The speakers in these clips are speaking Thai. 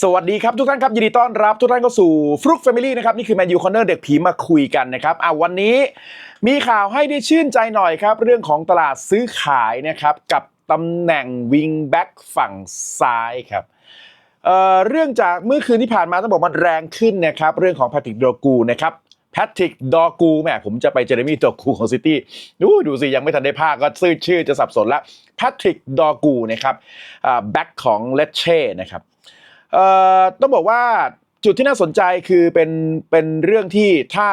สวัสดีครับทุกท่านครับยินดีต้อนรับทุกท่านเข้าสู่ฟลุกแฟมิลี่นะครับนี่คือแมนยูคอนเนอร์เด็กผีมาคุยกันนะครับอะวันนี้มีข่าวให้ได้ชื่นใจหน่อยครับ เรื่องของตลาดซื้อขายนะครับกับตำแหน่งวิงแบ็กฝั่งซ้ายครับเอ่อเรื่องจากเมื่อคืนที่ผ่านมาต้องบอกมันแรงขึ้นนะครับเรื่องของแพทริกดอกูนะครับแพทริกดอกูแหมผมจะไปเจอร์มี่ดอกูของซิตี้ดูดูสิยังไม่ทันได้ภาคก็ชื่อชื่อจะสับสนล้วแพทริกดอกูนะครับอ่าแบ็กของเลเช่นะครับ ต้องบอกว่าจุดที่น่าสนใจคือเป็นเป็นเรื่องที่ถ้า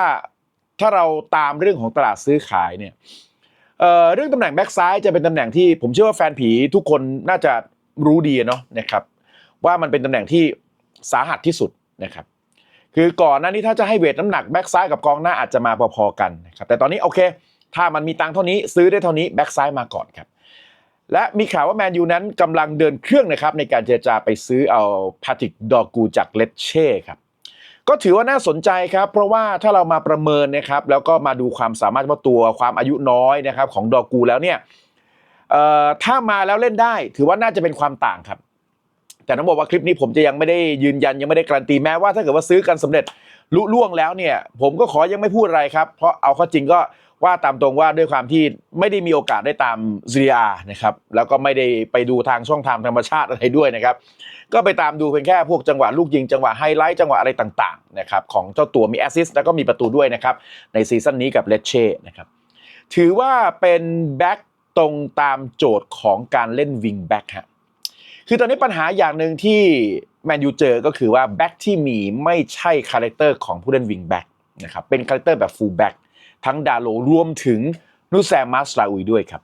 ถ้าเราตามเรื่องของตลาดซื้อขายเนี่ยเเรื่องตำแหน่งแบ็กซ้ายจะเป็นตำแหน่งที่ผมเชื่อว่าแฟนผีทุกคนน่าจะรู้ดีเนาะนะครับ ว่ามันเป็นตำแหน่งที่สาหัสที่สุดนะครับ คือก่อนหน้านี้ถ้าจะให้เวทน้ำหนักแบ็กซ้ายกับกองหน้าอาจจะมาพอๆกันนะครับแต่ตอนนี้โอเค ถ้ามันมีตังค์เท่านี้ซื้อได้เท่านี้แบ็กซ้ายมาก่อนครับ และมีข่าวว่าแมนยูนั้นกำลังเดินเครื่องนะครับในการเจรจาไปซื้อเอาพาติกดอกูจากเลเช่ครับก็ถือว่าน่าสนใจครับ เพราะว่าถ้าเรามาประเมินนะครับแล้วก็มาดูความสามารถเฉพาตัวความอายุน้อยนะครับของดอกูแล้วเนี่ยถ้ามาแล้วเล่นได้ ถือว่าน่าจะเป็นความต่างครับ แต่ต้องบอกว่าคลิปนี้ผมจะยังไม่ได้ยืนยันยังไม่ได้การันตีแม้ว่าถ้าเกิดว่าซื้อกันสำเร็จลุล่วงแล้วเนี่ย ผมก็ขอยังไม่พูดอะไรครับ เพราะเอาข้อจริงก็ ว่าตามตรงว่าด้วยความที่ไม่ได้มีโอกาสได้ตามซีรีอานะครับแล้วก็ไม่ได้ไปดูทางช่องทางธรรมชาติอะไรด้วยนะครับ ก็ไปตามดูเพียงแค่พวกจังหวะลูกยิงจังหวะไฮไลท์จังหวะอะไรต่างๆนะครับของเจ้าตัวมีแอสซิสต์แล้วก็มีประตูด้วยนะครับในซีซั่นนี้กับเลเช่นะครับถือว่าเป็นแบ็กตรงตามโจทย์ของการเล่นวิงแบ็กฮะคือตอนนี้ปัญหาอย่างหนึ่งที่แมนยูเจอก็คือว่าแบ็กที่มีไม่ใช่คาแรคเตอร์ของผู้เล่นวิงแบ็กนะครับเป็นคาแรคเตอร์แบบฟูลแบ็ก ทั้งดาโลรวมถึงนูแซมมาสลาอุยด้วยครับ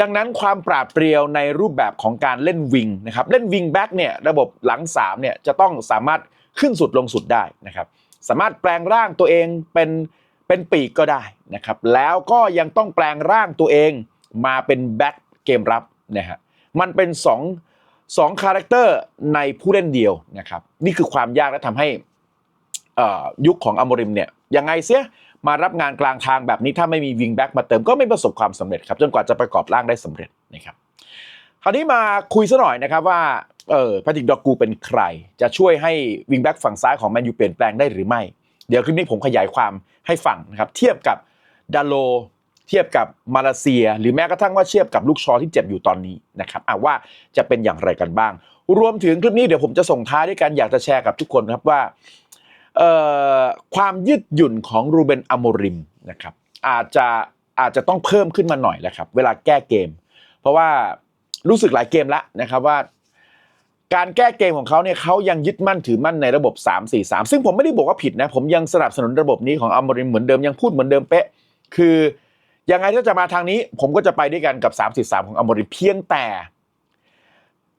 ดังนั้นความปราดเปรียวในรูปแบบของการเล่นวิงนะครับเล่นวิงแบ็กเนี่ยระบบหลัง3เนี่ยจะต้องสามารถขึ้นสุดลงสุดได้นะครับสามารถแปลงร่างตัวเองเป็นเป็นปีกก็ได้นะครับแล้วก็ยังต้องแปลงร่างตัวเองมาเป็นแบ็กเกมรับนะฮะมันเป็นสองสองคาแรคเตอร์ในผู้เล่นเดียวนะครับนี่คือความยากและทำให้อ่อยุคของอโมริมเนี่ยยังไงเสีย มารับงานกลางทางแบบนี้ถ้าไม่มีวิงแบ็กมาเติมก็ไม่ประสบความสำเร็จครับจนกว่าจะประกอบร่างได้สำเร็จนะครับคราวนี้มาคุยซะหน่อยนะครับว่าเออพาติกดอกกูเป็นใคร จะช่วยให้วิงแบ็กฝั่งซ้ายของแมนยูเปลี่ยนแปลงได้หรือไม่ เดี๋ยวคลิปนี้ผมขยายความให้ฟังนะครับเทียบกับดาโลเทียบกับมาเลเซีย หรือแม้กระทั่งว่าเทียบกับลูกชอที่เจ็บอยู่ตอนนี้นะครับอะว่าจะเป็นอย่างไรกันบ้าง รวมถึงคลิปนี้เดี๋ยวผมจะส่งท้ายด้วยกันอยากจะแชร์กับทุกคนครับว่า ความยืดหยุ่นของรูเบนอโมริมนะครับอาจจะอาจจะต้องเพิ่มขึ้นมาหน่อยแล้วครับ เวลาแก้เกม เพราะว่ารู้สึกหลายเกมแล้วนะครับว่า การแก้เกมของเขาเนี่ยเขายังยึดมั่นถือมั่นในระบบ 3 4 3 ซึ่งผมไม่ได้บอกว่าผิดนะ ผมยังสนับสนุนระบบนี้ของอมริมเหมือนเดิมยังพูดเหมือนเดิมเป๊ะ คือยังไงถ้าจะมาทางนี้ ผมก็จะไปด้วยกันกับ 3 4 3 ของอมริมเพียงแต่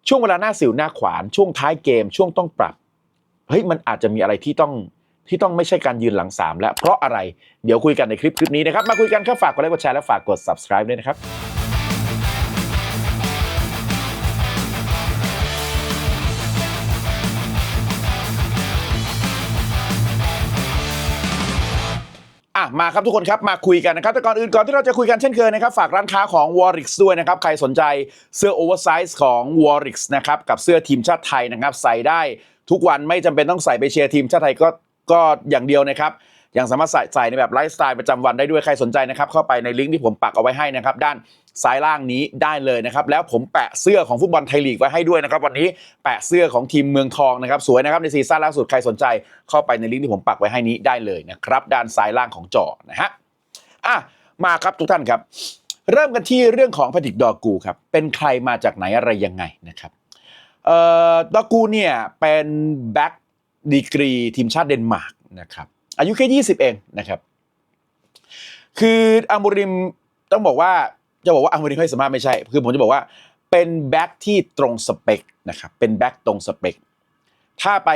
ช่วงเวลาหน้าสิวหน้าขวานช่วงท้ายเกม ช่วงต้องปรับ เฮ้ยมันอาจจะมีอะไรที่ต้องที่ต้องไม่ใช่การยืนหลังสามแล้วเพราะอะไรเดี๋ยวคุยกันในคลิปคลิปนี้นะครับ มาคุยกันครับฝากกดไลค์กดแชร์และฝากกด subscribe ด้วยนะครับอะมาครับทุกคนครับมาคุยกันนะครับแต่ก่อนอื่นก่อนที่เราจะคุยกันเช่นเคยนะครับฝากร้านค้าของ w a r r i x ด้วยนะครับใครสนใจเสื้อโอเวอร์ไซส์ของ w a r r i x นะครับกับเสื้อทีมชาติไทยนะครับใส่ได้ ทุกวันไม่จำเป็นต้องใส่ไปเชียร์ทีมชาติไทยก็ก็อย่างเดียวนะครับยังสามารถใส่ใส่ในแบบไลฟ์สไตล์ประจำวันได้ด้วยใครสนใจนะครับ เข้าไปในลิงก์ที่ผมปักเอาไว้ให้นะครับ ด้านซ้ายล่างนี้ได้เลยนะครับ แล้วผมแปะเสื้อของฟุตบอลไทยลีกไว้ให้ด้วยนะครับ วันนี้แปะเสื้อของทีมเมืองทองนะครับ สวยนะครับในซีซั่นล่าสุดใครสนใจ เข้าไปในลิงก์ที่ผมปักไว้ให้นี้ได้เลยนะครับ ด้านซ้ายล่างของจอนะฮะอะมาครับทุกท่านครับ เริ่มกันที่เรื่องของพดิกดอกูครับเป็นใครมาจากไหนอะไรยังไงนะครับ เอ่อดอกูเนี่ยเป็นแบ็กดีกรีทีมชาติเดนมาร์กนะครับอายุแค่ 20 เองนะครับคืออามูริมต้องบอกว่าจะบอกว่าอามูริมให้สามารถไม่ใช่ คือผมจะบอกว่าเป็นแบ็กที่ตรงสเปคนะครับเป็นแบ็กตรงสเปคถ้าไป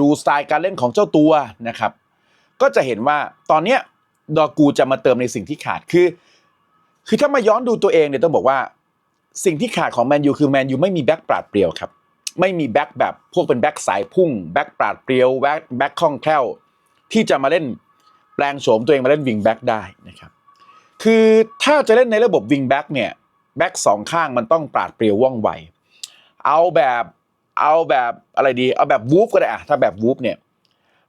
ดูสไตล์การเล่นของเจ้าตัวนะครับ ก็จะเห็นว่าตอนเนี้ยดอกูจะมาเติมในสิ่งที่ขาดคือ คือถ้ามาย้อนดูตัวเองเนี่ยต้องบอกว่า สิ่งที่ขาดของแมนยูคือแมนยูไม่มีแบ็กปราดเปรียวครับ ไม่มีแบ็กแบบพวกเป็นแบ็กสายพุ่งแบ็กปราดเปรียวแบ็กแบ็กคล่องแคล่วที่จะมาเล่นแปลงโฉมตัวเองมาเล่นวิงแบ็กได้นะครับคือถ้าจะเล่นในระบบวิงแบ็กเนี่ยแบ็กสองข้างมันต้องปราดเปรียวว่องไวเอาแบบเอาแบบอะไรดี เอาแบบวูฟก็ได้อะถ้าแบบวูฟเนี่ย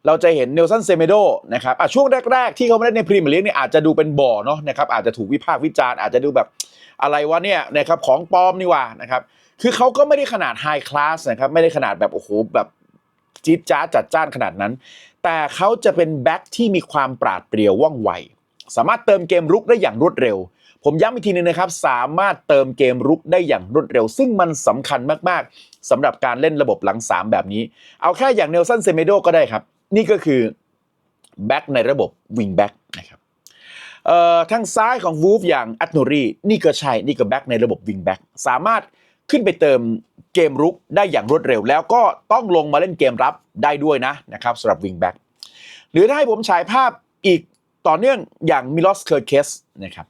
เราจะเห็นเนลสันเซเมโดนะครับอะช่วงแรก ๆ ที่เขามาเล่นในพรีเมียร์ลีกเนี่ยอาจจะดูเป็นบ่อเนาะนะครับอาจจะถูกวิพากษ์วิจารณ์อาจจะดูแบบ อะไรวะเนี่ยนะครับของปลอมนี่ว่านะครับคือเขาก็ไม่ได้ขนาดไฮคลาสนะครับไม่ได้ขนาดแบบโอ้โหแบบจี๊ดจ้าจัดจ้านขนาดนั้น แต่เขาจะเป็นแบ็คที่มีความปราดเปรียวว่องไวสามารถเติมเกมรุกได้อย่างรวดเร็ว ผมย้ำอีกทีนึงนะครับ สามารถเติมเกมรุกได้อย่างรวดเร็ว ซึ่งมันสำคัญมากๆสำหรับการเล่นระบบหลัง 3 แบบนี้ เอาแค่อย่างเนลสันเซเมโดก็ได้ครับ นี่ก็คือแบ็คในระบบวิงแบ็คนะครับ ทางซ้ายของวูฟอย่างอัตโนรีนี่ก็ใช่นี่ก็แบ็คในระบบวิงแบ็คสามารถขึ้นไปเติมเกมรุกได้อย่างรวดเร็ว แล้วก็ต้องลงมาเล่นเกมรับได้ด้วยนะนะครับสำหรับวิงแบ็คหรือถ้าให้ผมฉายภาพอีกต่อเนื่องอย่างมิลอสเคอร์เคสนะครับ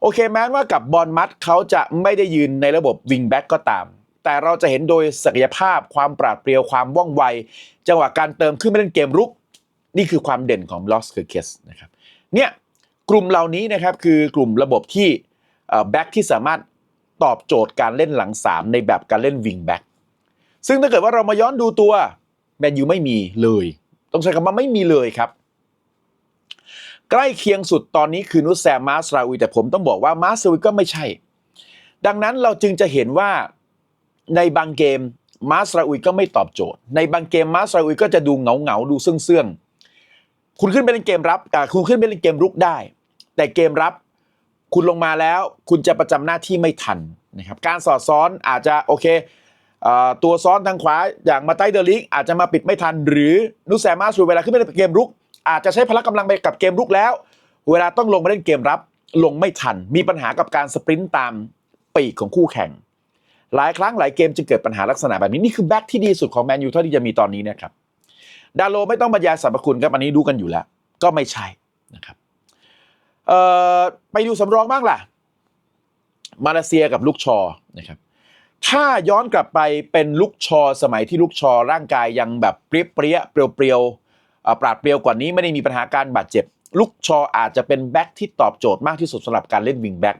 โอเคแม้ว่ากับบอลมัดเขาจะไม่ได้ยืนในระบบวิงแบ็กก็ตาม แต่เราจะเห็นโดยศักยภาพความปราดเปรียวความว่องไว จังหวะการเติมขึ้นมาเล่นเกมรุก นี่คือความเด่นของมิลอสเคอร์เคสนะครับเนี่ย กลุ่มเหล่านี้นะครับคือกลุ่มระบบที่แบ็กที่สามารถตอบโจทย์การเล่นหลัง 3 ในแบบการเล่นวิงแบ็กซึ่งถ้าเกิดว่าเรามาย้อนดูตัวแมนยูไม่มีเลย ต้องใช้คำว่าไม่มีเลยครับ ใกล้เคียงสุดตอนนี้คือนุสแซมมาสราอุยแต่ผมต้องบอกว่ามาสราอุยก็ไม่ใช่ ดังนั้นเราจึงจะเห็นว่าในบางเกมมาสราอุยก็ไม่ตอบโจทย์ ในบางเกมมาสราอุยก็จะดูเหงาเหงาดูเสื่องเสื่องคุณขึ้นไปเล่นเกมรับคุณขึ้นไปเล่นเกมรุกได้ แต่เกมรับคุณลงมาแล้ว คุณจะประจำหน้าที่ไม่ทันนะครับการสอดซ้อนอาจจะโอเคตัวซ้อนทางขวาอย่างมาไตเดอร์ลิกอาจจะมาปิดไม่ทัน หรือนุสแซมาสราอุยเวลาขึ้นไปเล่นเกมรุก อาจจะใช้พละกำลังไปกับเกมรุกแล้ว เวลาต้องลงมาเล่นเกมรับ ลงไม่ทัน มีปัญหากับการสปรินต์ตามปีกของคู่แข่ง หลายครั้งหลายเกมจึงเกิดปัญหาลักษณะแบบนี้ นี่คือแบ็คที่ดีสุดของแมนยูเท่าที่จะมีตอนนี้นะครับดาโลไม่ต้องบรรยายสรรพคุณครับอันนี้ดูกันอยู่แล้ว ก็ไม่ใช่นะครับ ไปดูสำรองบ้างล่ะ มาเลเซียกับลูกชอนะครับถ้าย้อนกลับไปเป็นลูกชอสมัยที่ลูกชอร่างกายยังแบบเปรี้ยเปรี้ยเปรียวเปรียวๆเอ่อปราดเปรียวกว่านี้ไม่ได้มีปัญหาการบาดเจ็บ ลูกชออาจจะเป็นแบ็คที่ตอบโจทย์มากที่สุดสำหรับการเล่นวิงแบ็ค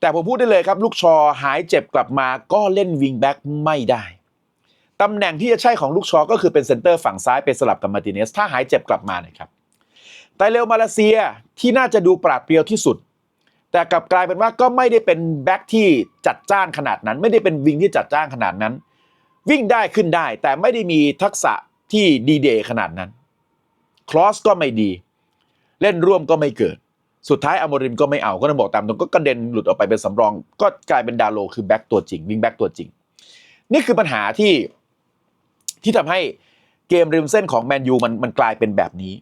แต่ผมพูดได้เลยครับ ลูกชอหายเจ็บกลับมาก็เล่นวิงแบ็คไม่ได้ตำแหน่งที่จะใช่ของลูกชอก็คือเป็นเซนเตอร์ฝั่งซ้ายเป็นสลับกับมาร์ติเนสถ้าหายเจ็บกลับมานะครับ แต่เรอัลมาเลเซียที่น่าจะดูปราดเปรียวที่สุด แต่กลับกลายเป็นว่าก็ไม่ได้เป็นแบ็คที่จัดจ้านขนาดนั้น ไม่ได้เป็นวิงที่จัดจ้านขนาดนั้น วิ่งได้ขึ้นได้ แต่ไม่ได้มีทักษะที่ดีเดย์ขนาดนั้นคลอสก็ไม่ดี เล่นร่วมก็ไม่เกิด สุดท้ายอโมริมก็ไม่เอาก็ต้องบอกตามตรงก็กระเด็นหลุดออกไปเป็นสำรอง ก็กลายเป็นดาโลคือแบ็คตัวจริงวิ่งแบ็คตัวจริง นี่คือปัญหาที่ที่ทำให้เกมริมเส้นของแมนยูมันมันกลายเป็นแบบนี้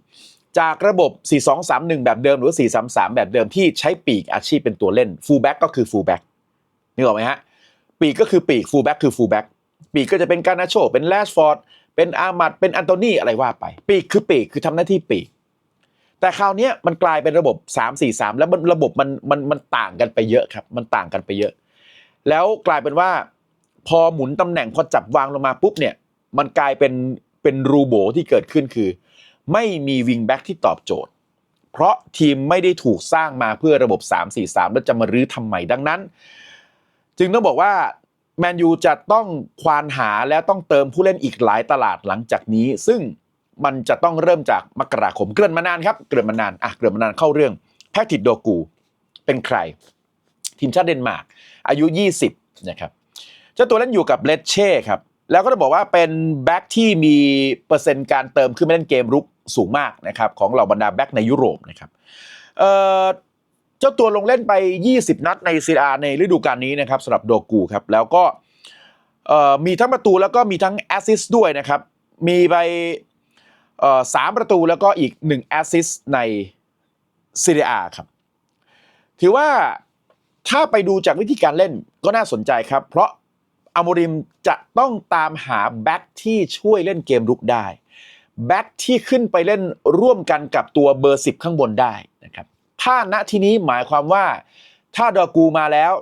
จากระบบ 4-2-3-1 แบบเดิมหรือ 4-3-3 แบบเดิมที่ใช้ปีกอาชีพเป็นตัวเล่นฟูลแบ็กก็คือฟูลแบ็กนึกออกไหมฮะ ปีกก็คือปีกฟูลแบ็กคือฟูลแบ็กปีกก็จะเป็นการนาโชเป็นแลชฟอร์ดเป็นอามัดเป็นอันโตนีอะไรว่าไป ปีกคือปีกคือทำหน้าที่ปีก แต่คราวนี้มันกลายเป็นระบบ 3-4-3 แล้วมันระบบมันมันมันต่างกันไปเยอะครับ มันต่างกันไปเยอะ แล้วกลายเป็นว่า พอหมุนตำแหน่งพอจับวางลงมาปุ๊บเนี่ย มันกลายเป็นเป็นรูโบที่เกิดขึ้นคือ ไม่มีวิงแบ็กที่ตอบโจทย์ เพราะทีมไม่ได้ถูกสร้างมาเพื่อระบบ 3-4-3 แล้วจะมารื้อทำใหม่ดังนั้น จึงต้องบอกว่าแมนยูจะต้องควานหาและต้องเติมผู้เล่นอีกหลายตลาดหลังจากนี้ ซึ่งมันจะต้องเริ่มจากมกราคมเกินมานานครับ เกินมานานอะเกินมานานเข้าเรื่องแพทริกโดกู เป็นใคร ทีมชาติเดนมาร์กอายุ 20 นะครับเจ้าตัวเล่นอยู่กับเลดเช่ครับ แล้วก็ต้องบอกว่าเป็นแบ็กที่มีเปอร์เซ็นต์การเติมขึ้นมาเล่นเกมรุกสูงมากนะครับของเหล่าบรรดาแบ็กในยุโรปนะครับเจ้าตัวลงเล่นไป 20 นัดในซีอาในฤดูกาลนี้นะครับสำหรับโดกูครับแล้วก็มีทั้งประตูแล้วก็มีทั้งแอสซิสต์ด้วยนะครับมีไปสามประตูแล้วก็อีก1แอสซิสต์ในซีเรียครับถือว่าถ้าไปดูจากวิธีการเล่นก็น่าสนใจครับ เพราะ อโมริมจะต้องตามหาแบ็คที่ช่วยเล่นเกมรุกได้แบ็คที่ขึ้นไปเล่นร่วมกันกับตัวเบอร์ 10 ข้างบนได้นะครับถ้าณที่นี้หมายความว่า ถ้าดอกูมาแล้ว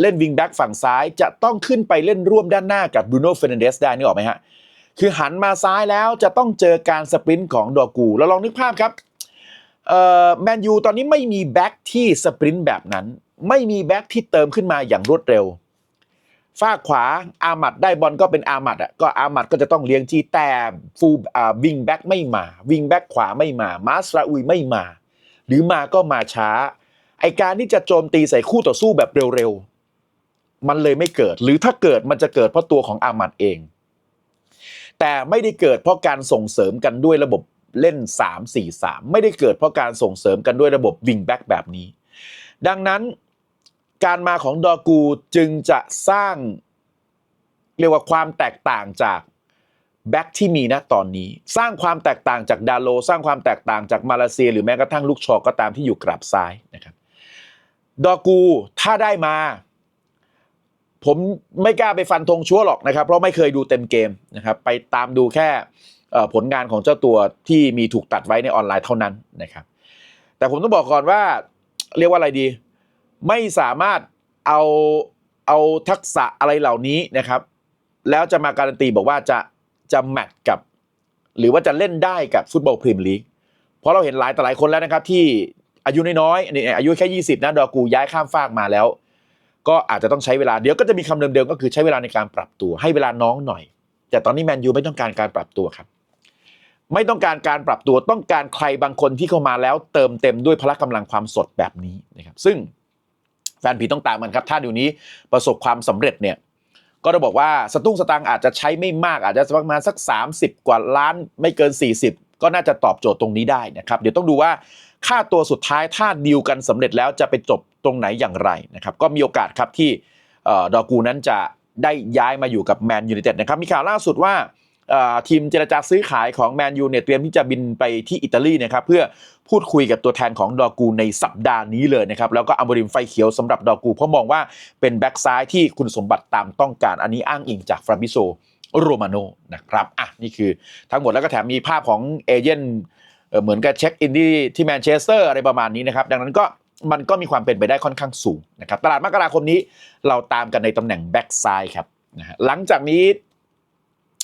เล่นวิงแบ็กฝั่งซ้ายจะต้องขึ้นไปเล่นร่วมด้านหน้ากับบรูโน่เฟรนันเดสได้นึกออกไหมฮะ คือหันมาซ้ายแล้วจะต้องเจอการสปรินต์ของดอกูแล้วลองนึกภาพครับแมนยูตอนนี้ไม่มีแบ็คที่สปรินต์แบบนั้น ไม่มีแบ็คที่เติมขึ้นมาอย่างรวดเร็ว ฝากขวาอามัดได้บอลก็เป็นอามัดอะก็อามัดก็จะต้องเลี้ยงจีแต่ฟูอ่าวิงแบ็กไม่มา วิงแบ็กขวาไม่มา มาสราอุยไม่มา หรือมาก็มาช้า ไอการที่จะโจมตีใส่คู่ต่อสู้แบบเร็วๆ มันเลยไม่เกิด หรือถ้าเกิดมันจะเกิดเพราะตัวของอามัดเอง แต่ไม่ได้เกิดเพราะการส่งเสริมกันด้วยระบบเล่น 3 4 3 ไม่ได้เกิดเพราะการส่งเสริมกันด้วยระบบวิงแบ็กแบบนี้ ดังนั้น การมาของดอกูจึงจะสร้าง เรียกว่าความแตกต่างจากแบ็กที่มีนะตอนนี้ สร้างความแตกต่างจากดาโล สร้างความแตกต่างจากมาเลเซีย หรือแม้กระทั่งลูกชอก็ตามที่อยู่กราบซ้ายนะครับดอกูถ้าได้มา ผมไม่กล้าไปฟันธงชัวหรอกนะครับ เพราะไม่เคยดูเต็มเกมนะครับ ไปตามดูแค่ผลงานของเจ้าตัวที่มีถูกตัดไว้ในออนไลน์เท่านั้นนะครับ แต่ผมต้องบอกก่อนว่า เรียกว่าอะไรดี ไม่สามารถเอาเอาทักษะอะไรเหล่านี้นะครับ แล้วจะมาการันตีบอกว่าจะจะแมทกับ หรือว่าจะเล่นได้กับฟุตบอลพรีเมียร์ลีกเพราะเราเห็นหลายต่อหลายคนแล้วนะครับ ที่อายุน้อยๆนี่อายุแค่ 20 นะดอกูย้ายข้ามฟากมาแล้ว ก็อาจจะต้องใช้เวลาเดี๋ยวก็จะมีคำเดิมๆก็คือใช้เวลาในการปรับตัว ให้เวลาน้องหน่อย แต่ตอนนี้แมนยูไม่ต้องการการปรับตัวครับ ไม่ต้องการการปรับตัวต้องการใครบางคนที่เข้ามาแล้ว เติมเต็มด้วยพละกำลังความสดแบบนี้นะครับ ซึ่ง แฟนผีต้องตามมันครับ ถ้าเดี๋ยวนี้ประสบความสำเร็จเนี่ยก็จะบอกว่าสตุ้งสตางค์อาจจะใช้ไม่มากอาจจะประมาณสัก 30 กว่าล้านไม่เกิน 40 ก็น่าจะตอบโจทย์ตรงนี้ได้นะครับเดี๋ยวต้องดูว่าค่าตัวสุดท้ายถ้าดีลกันสำเร็จแล้วจะไปจบตรงไหนอย่างไรนะครับก็มีโอกาสครับที่ดอกูนั้นจะได้ย้ายมาอยู่กับแมนยู i นเต็ดนะครับมีข่าวล่าสุดว่า ทีมเจรจาซื้อขายของแมนยูเนี่ยเตรียมที่จะบินไปที่อิตาลีนะครับเพื่อพูดคุยกับตัวแทนของดอกูในสัปดาห์นี้เลยนะครับ แล้วก็อัมบริมไฟเขียวสำหรับดอกู เพราะมองว่าเป็นแบ็กซ้ายที่คุณสมบัติตามต้องการอันนี้อ้างอิงจากฟราบิโซโรมาโนนะครับอะนี่คือทั้งหมดแล้วก็แถมมีภาพของเอเจนต์เหมือนกับเช็คอินที่ที่แมนเชสเตอร์อะไรประมาณนี้นะครับ ดังนั้นก็มันก็มีความเป็นไปได้ค่อนข้างสูงนะครับตลาดมกราคมนี้เราตามกันในตำแหน่งแบ็กซ้ายครับนะฮะหลังจากนี้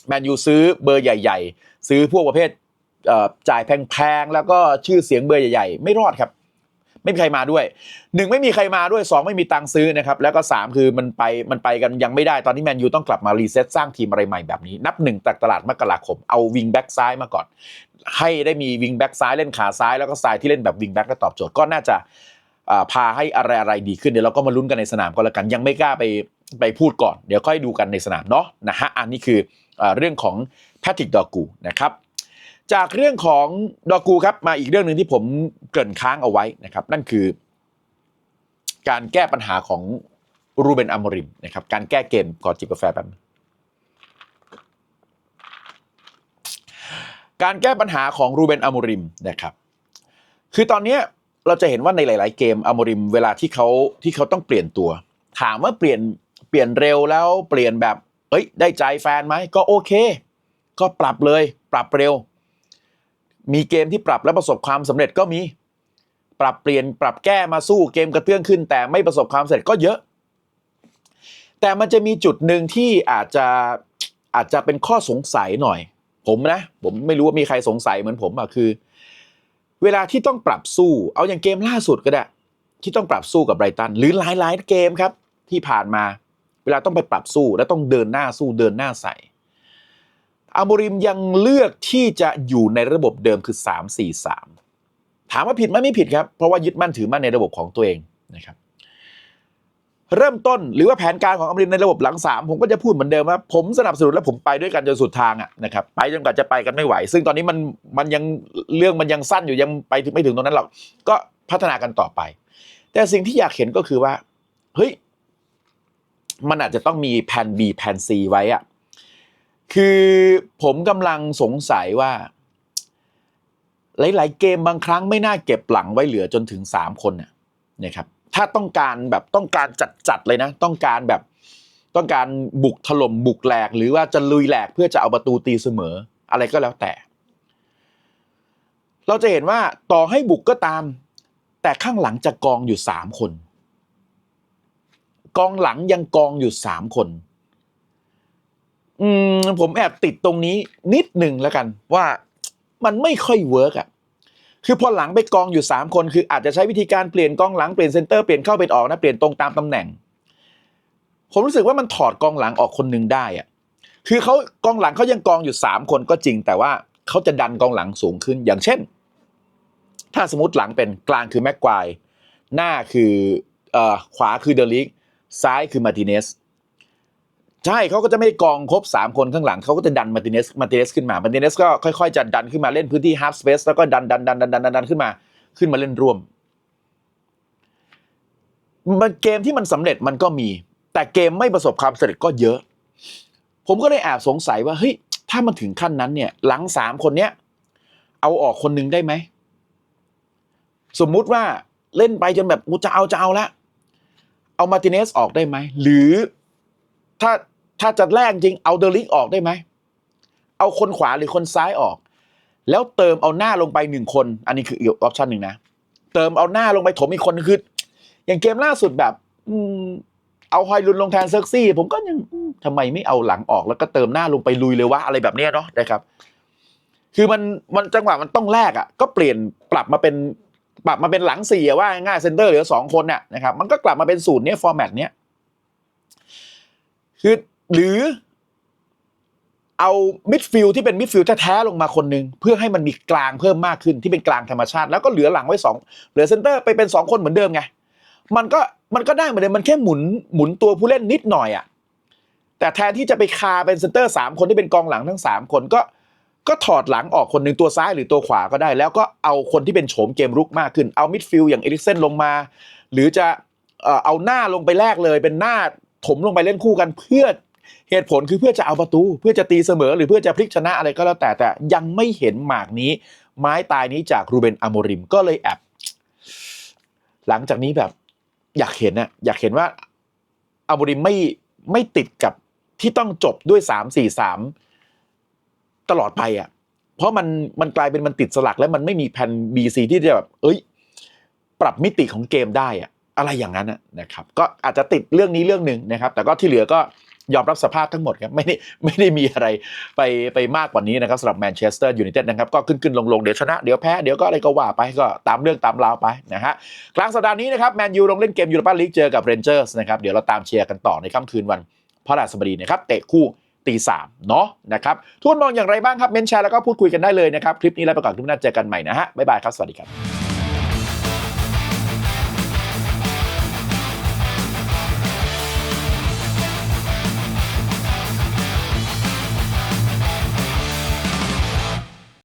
แมนยูซื้อเบอร์ใหญ่ ๆ ซื้อพวกประเภทจ่ายแพงๆแล้วก็ชื่อเสียงเบอร์ใหญ่ๆ ไม่รอดครับ ไม่มีใครมาด้วยหนึ่งไม่มีใครมาด้วยสองไม่มีตังค์ซื้อนะครับ แล้วก็สามคือมันไปมันไปกันยังไม่ได้ตอนนี้แมนยูต้องกลับมารีเซ็ตสร้างทีมอะไรใหม่แบบนี้ นับหนึ่งจากตลาดมกราคมเอาวิงแบ็กซ้ายมาก่อน ให้ได้มีวิงแบ็กซ้ายเล่นขาซ้ายแล้วก็ซ้ายที่เล่นแบบวิงแบ็กและตอบโจทย์ก็น่าจะพาให้อะไรอะไรดีขึ้นเดี๋ยวเราก็มาลุ้นกันในสนามก็แล้วกันยังไม่กล้าไปไปพูดก่อน เดี๋ยวค่อยดูกันในสนามเนาะนะฮะอันนี้คือ เรื่องของแพทริกดอกูนะครับจากเรื่องของดอกูครับมาอีกเรื่องหนึ่งที่ผมเกริ่นค้างเอาไว้นะครับนั่นคือ การแก้ปัญหาของรูเบนอามริมนะครับการแก้เกมก่อนจิบกาแฟแป๊บการแก้ปัญหาของรูเบนอามริมนะครับคือตอนนี้เราจะเห็นว่าในหลาย ๆ เกมอามริมเวลาที่เขาที่เขาต้องเปลี่ยนตัว ถามว่าเปลี่ยนเปลี่ยนเร็วแล้วเปลี่ยนแบบ เอ้ยได้ใจแฟนไหมก็โอเค ก็ปรับเลยปรับเร็ว มีเกมที่ปรับแล้วประสบความสำเร็จก็มี ปรับเปลี่ยนปรับแก้มาสู้เกมกระเตื้องขึ้น แต่ไม่ประสบความสำเร็จก็เยอะ แต่มันจะมีจุดหนึ่งที่อาจจะอาจจะเป็นข้อสงสัยหน่อย ผมนะ ผมไม่รู้ว่ามีใครสงสัยเหมือนผมอะคือ เวลาที่ต้องปรับสู้ เอาอย่างเกมล่าสุดก็ได้ ที่ต้องปรับสู้กับไบรตันหรือหลายๆเกมครับที่ผ่านมา เวลาต้องไปปรับสู้และต้องเดินหน้าสู้เดินหน้าใส่อาโมริมยังเลือกที่จะอยู่ในระบบเดิมคือ 3 4 3 ถามว่าผิดไหมไม่ผิดครับ เพราะว่ายึดมั่นถือมั่นในระบบของตัวเองนะครับเริ่มต้นหรือว่าแผนการของอามริมในระบบหลัง3ผมก็จะพูดเหมือนเดิมว่า ผมสนับสนุนและผมไปด้วยกันจนสุดทางอะนะครับไปจนกว่าจะไปกันไม่ไหว ซึ่งตอนนี้มันมันยังเรื่องมันยังสั้นอยู่ยังไปถึงไม่ถึงตรงนั้นหรอกก็พัฒนากันต่อไป แต่สิ่งที่อยากเห็นก็คือว่าเฮ้ย มันอาจจะต้องมีแผน B แผน C ไว้อะคือผมกำลังสงสัยว่า หลาย ๆ เกมบางครั้งไม่น่าเก็บหลังไว้เหลือจนถึง 3 คนน่ะนะครับ ถ้าต้องการแบบต้องการจัด ๆ เลยนะ ต้องการแบบต้องการบุกถล่มบุกแหลก หรือว่าจะลุยแหลกเพื่อจะเอาประตูตีเสมอ อะไรก็แล้วแต่ เราจะเห็นว่าต่อให้บุกก็ตาม แต่ข้างหลังจะกองอยู่สามคน กองหลังยังกองอยู่สามคน อืมผมแอบติดตรงนี้นิดหนึ่งแล้วกัน ว่ามันไม่ค่อยเวิร์กอะคือพอหลังไปกองอยู่สามคนคืออาจจะใช้วิธีการเปลี่ยนกองหลังเปลี่ยนเซนเตอร์เปลี่ยนเข้าเปลี่ยนออกนะเปลี่ยนตรงตามตำแหน่ง ผมรู้สึกว่ามันถอดกองหลังออกคนหนึ่งได้อะคือเขากองหลังเขายังกองอยู่สามคนก็จริง แต่ว่าเขาจะดันกองหลังสูงขึ้นอย่างเช่น ถ้าสมมติหลังเป็นกลางคือแม็กควายหน้าคือออขวาคือเดลิก ซ้ายคือมาติเนสใช่เขาก็จะไม่กองครบ 3 คนข้างหลังเขาก็จะดันมาติเนสมาติเนสขึ้นมามาติเนสก็ค่อยๆจะดันขึ้นมาเล่นพื้นที่ฮาร์ฟสเปซแล้วก็ดันดันดันดันดันดันขึ้นมาขึ้นมาเล่นร่วม มันเกมที่มันสำเร็จมันก็มี แต่เกมไม่ประสบความสำเร็จก็เยอะ ผมก็เลยแอบสงสัยว่าเฮ้ยถ้ามันถึงขั้นนั้นเนี่ย หลังสามคนเนี้ยเอาออกคนหนึ่งได้ไหมสมมุติว่าเล่นไปจนแบบกูจะเอาจะเอาละ เอามาติเนสออกได้ไหม หรือถ้าถ้าจะแลกจริงเอาเดลิกออกได้ไหม เอาคนขวาหรือคนซ้ายออก แล้วเติมเอาหน้าลงไปหนึ่งคน อันนี้คืออีกออปชันหนึ่งนะ เติมเอาหน้าลงไปถมอีกคนคืออย่างเกมล่าสุดแบบ อืมเอาฮอยลุนลงแทนเซิร์กซี่ ผมก็ยังอืมทำไมไม่เอาหลังออกแล้วก็เติมหน้าลงไปลุยเลยวะอะไรแบบเนี้ยเนาะนะครับ คือมันมันจังหวะมันต้องแลกอะ ก็เปลี่ยนปรับมาเป็น ปรับมาเป็นหลังสี่ว่าง่ายเซนเตอร์เหลือสองคนน่ะนะครับมันก็กลับมาเป็นสูตรเนี้ยฟอร์แมตเนี้ยคือหรือเอามิดฟิลที่เป็นมิดฟิลแท้ๆลงมาคนหนึ่งเพื่อให้มันมีกลางเพิ่มมากขึ้นที่เป็นกลางธรรมชาติ แล้วก็เหลือหลังไว้สองเหลือเซนเตอร์ไปเป็นสองคนเหมือนเดิมไงมันก็มันก็ได้เหมือนเดิมมันแค่หมุนหมุนตัวผู้เล่นนิดหน่อยอะแต่แทนที่จะไปคาเป็นเซนเตอร์สามคนที่เป็นกองหลังทั้งสามคนก็ ก็ถอดหลังออกคนหนึ่งตัวซ้ายหรือตัวขวาก็ได้ แล้วก็เอาคนที่เป็นโฉมเกมรุกมากขึ้นเอามิดฟิลด์อย่างเอริกเซนลงมา หรือจะเอ่อเอาหน้าลงไปแลกเลย เป็นหน้าถมลงไปเล่นคู่กันเพื่อเหตุผลคือเพื่อจะเอาประตู เพื่อจะตีเสมอหรือเพื่อจะพลิกชนะอะไรก็แล้วแต่แต่ยังไม่เห็นหมากนี้ ไม้ตายนี้จากรูเบนอโมริมก็เลยแอบหลังจากนี้แบบอยากเห็นนะอยากเห็นว่าอโมริมไม่ไม่ติดกับที่ต้องจบด้วยสามสี่สาม ตลอดไปอะ เพราะมันมันกลายเป็นมันติดสลักแล้วมันไม่มีแผ่น BC ที่จะแบบเอ้ย ปรับมิติของเกมได้อะอะไรอย่างนั้นนะนะครับ ก็อาจจะติดเรื่องนี้เรื่องหนึ่งนะครับ แต่ก็ที่เหลือก็ยอมรับสภาพทั้งหมดครับไม่ได้ไม่ได้มีอะไรไปไปมากกว่านี้นะครับสำหรับแมนเชสเตอร์ยูไนเต็ดนะครับ ก็ขึ้นขึ้นลงลงเดี๋ยวชนะ เดี๋ยวแพ้ เดี๋ยวก็อะไรก็ว่าไปก็ตามเรื่องตามราวไปนะฮะกลางสัปดาห์นี้นะครับแมนยูลงเล่นเกมยูโรปาลีกเจอกับเรนเจอร์สนะครับ เดี๋ยวเราตามเชียร์กันต่อในค่ำคืนวันพระราชบดีนะครับเตะคู่ ตีสามเนาะนะครับทุกคนมองอย่างไรบ้างครับเมนแชร์แล้วก็พูดคุยกันได้เลยนะครับคลิปนี้แล้วประกอบคลิปหน้าเจอกันใหม่นะฮะบ๊ายบายครับสวัสดีครับ